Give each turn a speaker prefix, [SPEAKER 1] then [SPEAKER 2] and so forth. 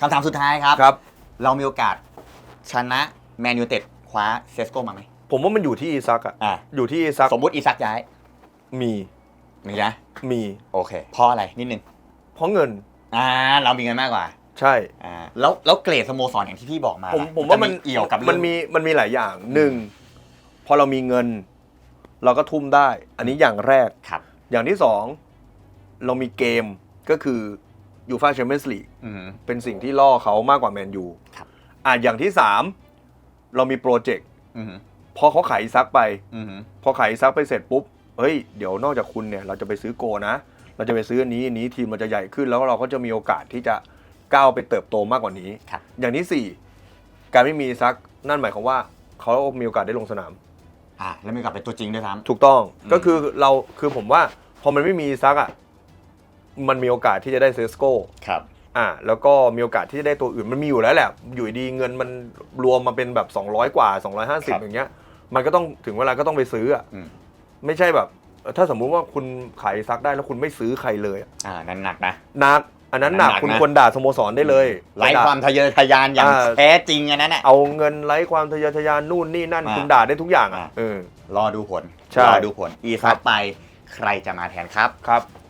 [SPEAKER 1] คำถามสุดท้ายครับ
[SPEAKER 2] ครับ
[SPEAKER 1] เรามีโอกาสชนะแมนยูเต็ดคว้าเซสโกมาไหม
[SPEAKER 2] ผมว่ามันอยู่ที่อีซักอะ
[SPEAKER 1] อ่า
[SPEAKER 2] อยู่ที่อีซัก
[SPEAKER 1] สมมุติอีซักย้าย
[SPEAKER 2] มี
[SPEAKER 1] มีนะ
[SPEAKER 2] มี
[SPEAKER 1] โอเคเพราะอะไรนิดนึง
[SPEAKER 2] เพราะเงิน
[SPEAKER 1] อ่าเรามีเงินมากกว่า
[SPEAKER 2] ใช่
[SPEAKER 1] อ่าแล้วแล้วเกรดสโมสรอย่างที่พี่บอกมา
[SPEAKER 2] ผม
[SPEAKER 1] ล่ะ
[SPEAKER 2] ผมว่ามัน
[SPEAKER 1] จะเอี่ยวกับ
[SPEAKER 2] มันมีมันมีหลายอย่างหนึ่งพอเรามีเงิน เราก็ทุ่มได้ อันนี้อย่างแรก
[SPEAKER 1] ครับ
[SPEAKER 2] อย่างที่สองเรามีเกมก็คือ ยูฟาแชมเปี้ยนส์ลีก
[SPEAKER 1] อืม
[SPEAKER 2] เป็นสิ่งที่ล่อเขามากกว่าแมนยู
[SPEAKER 1] ครับ
[SPEAKER 2] อะอย่างที่สามเรามีโปรเจกต์
[SPEAKER 1] อืม
[SPEAKER 2] พอเขาขายอีซักไป
[SPEAKER 1] อืม
[SPEAKER 2] พอขายอีซักไปเสร็จปุ๊บเฮ้ยเดี๋ยวนอกจากคุณเนี่ยเราจะไปซื้อโกนะ เราจะไปซื้ออันนี้อันนี้ทีมมันจะใหญ่ขึ้นแล้วเราก็จะมีโอกาสที่จะก้าวไปเติบโตมากกว่านี้
[SPEAKER 1] ครับ
[SPEAKER 2] อย่างที่สี่การไม่มีซักนั่นหมายความว่าเขามีโอกาสได้ลงสนาม
[SPEAKER 1] อ่าแล้วมีโอกาสเป็นตัวจริงด้วยซ้
[SPEAKER 2] ถูกต้อง
[SPEAKER 1] อืม
[SPEAKER 2] ก็คือเราคือผมว่าพอมันไม่มีซักอะ มันมีโอกาสที่จะได้เซสโกำ
[SPEAKER 1] ครับ
[SPEAKER 2] อ่าแล้วก็มีโอกาสที่จะได้ตัวอื่นมันมีอยู่แล้วแหละ อยู่ดีเงินมันรวมมาเป็นแบบ 200 กว่า 250 อย่างเงี้ย มันก็ต้องถึงเวลาก็ต้องไปซื้ออะ
[SPEAKER 1] อืม
[SPEAKER 2] ไม่ใช่แบบ ถ้าสมมุติว่าคุณขายซักได้แล้วคุณไม่ซื้อใครเลยอะ
[SPEAKER 1] อ่านั่นหนักนะ
[SPEAKER 2] หนักอันนั้นหนัก
[SPEAKER 1] หนักนะ
[SPEAKER 2] คุณควรด่าสโมสรได้เลย
[SPEAKER 1] ไร้
[SPEAKER 2] ด่
[SPEAKER 1] ความทะเยอทะยานอย่าง
[SPEAKER 2] อ่า
[SPEAKER 1] แท้จริงอันนั้นน่ะ
[SPEAKER 2] เอาเงินไร้ความทะเยอทะยานนู่นนี่นั่น
[SPEAKER 1] อ่า
[SPEAKER 2] คุณด่าได้ทุกอย่างอะ
[SPEAKER 1] อ่า
[SPEAKER 2] เออ
[SPEAKER 1] รอดูผล
[SPEAKER 2] ใช่
[SPEAKER 1] รอดูผล อีซักไปใครจะมาแทนครับ
[SPEAKER 2] ครับ